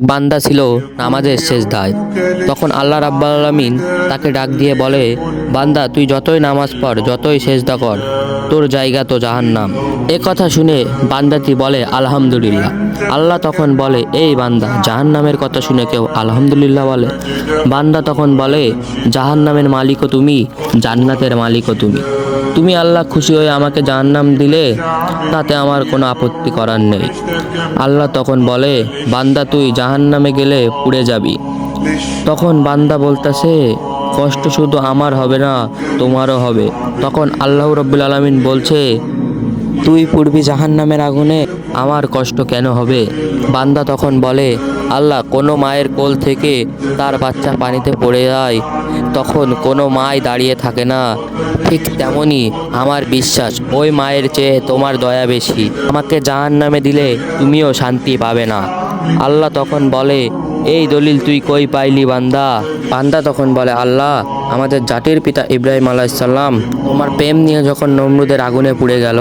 বান্দা ছিল নামাজের শেষ দায় তখন আল্লাহ রাব্বাল আলামিন তাকে ডাক দিয়ে বলে, বান্দা, তুই যতই নামাজ পড়, যতই শেষ সেজদা কর, তোর জায়গা তো জাহান্নাম। এ কথা শুনে বান্দাটি বলে, আলহামদুলিল্লাহ। আল্লাহ তখন বলে, এই বান্দা, জাহান্নামের কথা শুনে কেউ আলহামদুলিল্লাহ বলে? বান্দা তখন বলে, জাহান্নামের মালিকও তুমি, জান্নাতের মালিকও তুমি। তুমি আল্লাহ খুশি হয়ে আমাকে জাহান্নাম দিলে, তাতে আমার কোনো আপত্তি করার নেই। আল্লাহ তখন বলে, বান্দা, তুই জাহান্নামে গেলে পুড়ে যাবি। তখন বান্দা বলতেছে, কষ্ট শুধু আমার হবে না, তোমারও হবে। তখন আল্লাহ রব্বুল আলমিন বলছে, তুই পূর্বী জাহান্নামের আগুনে, আমার কষ্ট কেন হবে? বান্দা তখন বলে, আল্লাহ, কোনো মায়ের কোল থেকে তার বাচ্চা পানিতে পড়ে যায় তখন কোনো মাই দাঁড়িয়ে থাকে না। ঠিক তেমনই আমার বিশ্বাস, ওই মায়ের চেয়ে তোমার দয়া বেশি। আমাকে জাহান নামে দিলে তুমিও শান্তি পাবে না। আল্লাহ তখন বলে, এই দলিল তুই কই পাইলি বান্দা? বান্দা তখন বলে, আল্লাহ, আমাদের জাতির পিতা ইব্রাহিম আলাইসাল্লাম তোমার প্রেম নিয়ে যখন নমরুদের আগুনে পুড়ে গেল